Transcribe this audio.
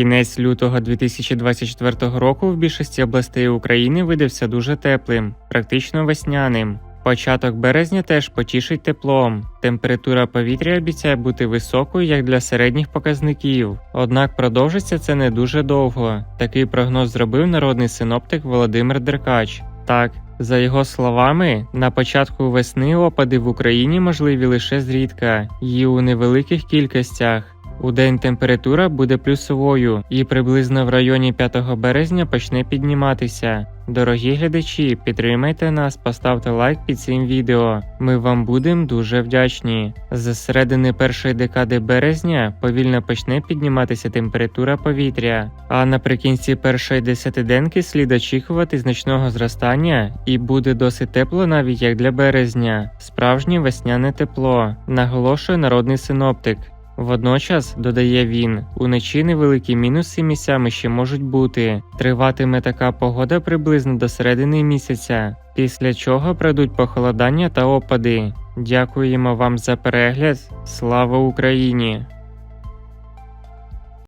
Кінець лютого 2024 року в більшості областей України видався дуже теплим, практично весняним. Початок березня теж потішить теплом. Температура повітря обіцяє бути високою як для середніх показників. Однак продовжиться це не дуже довго. Такий прогноз зробив народний синоптик Володимир Деркач. Так, за його словами, на початку весни опади в Україні можливі лише зрідка і у невеликих кількостях. У день температура буде плюсовою і приблизно в районі 5 березня почне підніматися. Дорогі глядачі, підтримайте нас, поставте лайк під цим відео. Ми вам будемо дуже вдячні. З середини першої декади березня повільно почне підніматися температура повітря, а наприкінці першої десятиденки слід очікувати значного зростання і буде досить тепло навіть як для березня. Справжнє весняне тепло, наголошує народний синоптик. Водночас, додає він, уночі невеликі мінуси місцями ще можуть бути. Триватиме така погода приблизно до середини місяця, після чого прийдуть похолодання та опади. Дякуємо вам за перегляд. Слава Україні!